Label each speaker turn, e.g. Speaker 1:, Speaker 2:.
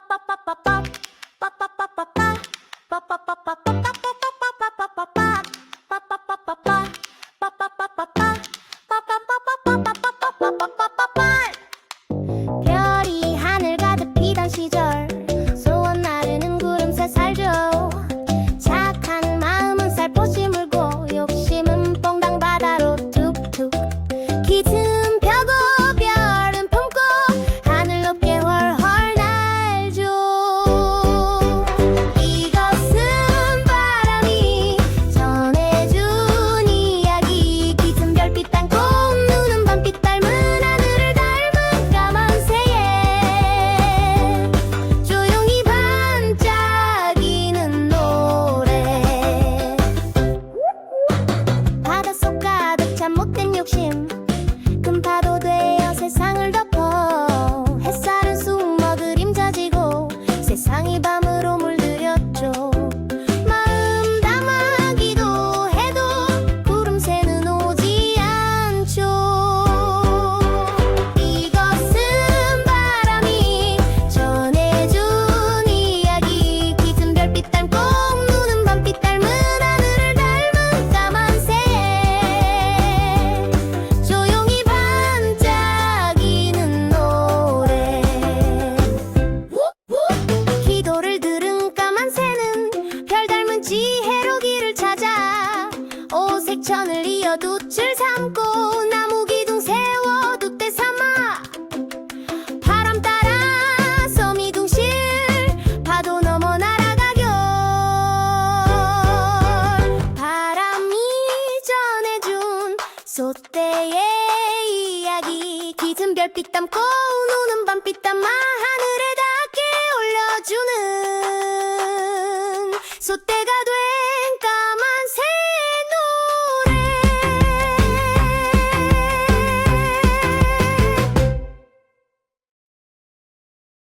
Speaker 1: pa pa pa pa 색천을 이어도 줄 삼고 나무 기둥 세워도 때 삼아. 바람 따라 섬이둥실 파도 넘어 날아가겨. 바람이 전해준 소떼의 이야기. 깃은 별빛 담고 우는 밤빛 담아 하늘에 닿게 올려주는 소떼가